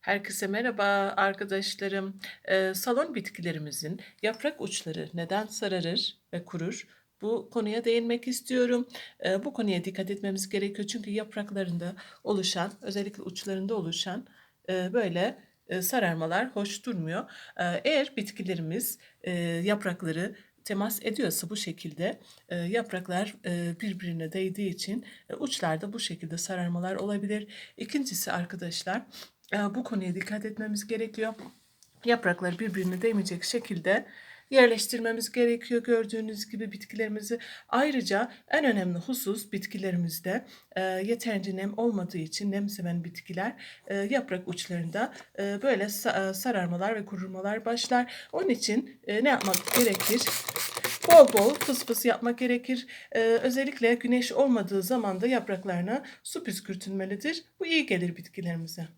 Herkese merhaba arkadaşlarım. Eee, salon bitkilerimizin yaprak uçları neden sararır ve kurur? Bu konuya değinmek istiyorum. Eee, bu konuya dikkat etmemiz gerekiyor çünkü yapraklarında oluşan, özellikle uçlarında oluşan eee, böyle eee, sararmalar hoş durmuyor. Eee, eğer bitkilerimiz eee, yaprakları temas ediyorsa bu şekilde eee, yapraklar eee, birbirine değdiği için e, uçlarda bu şekilde sararmalar olabilir. İkincisi arkadaşlar bu konuya dikkat etmemiz gerekiyor. Yaprakları birbirine değmeyecek şekilde yerleştirmemiz gerekiyor gördüğünüz gibi bitkilerimizi. Ayrıca en önemli husus bitkilerimizde eee, yeterince nem olmadığı için nem seven bitkiler eee, yaprak uçlarında eee, böyle sa- sararmalar ve kururmalar başlar. Onun için eee, ne yapmak gerekir? Bol bol fıs yapmak gerekir. Eee, özellikle güneş olmadığı zaman da yapraklarına su püskürtülmelidir. Bu iyi gelir bitkilerimize.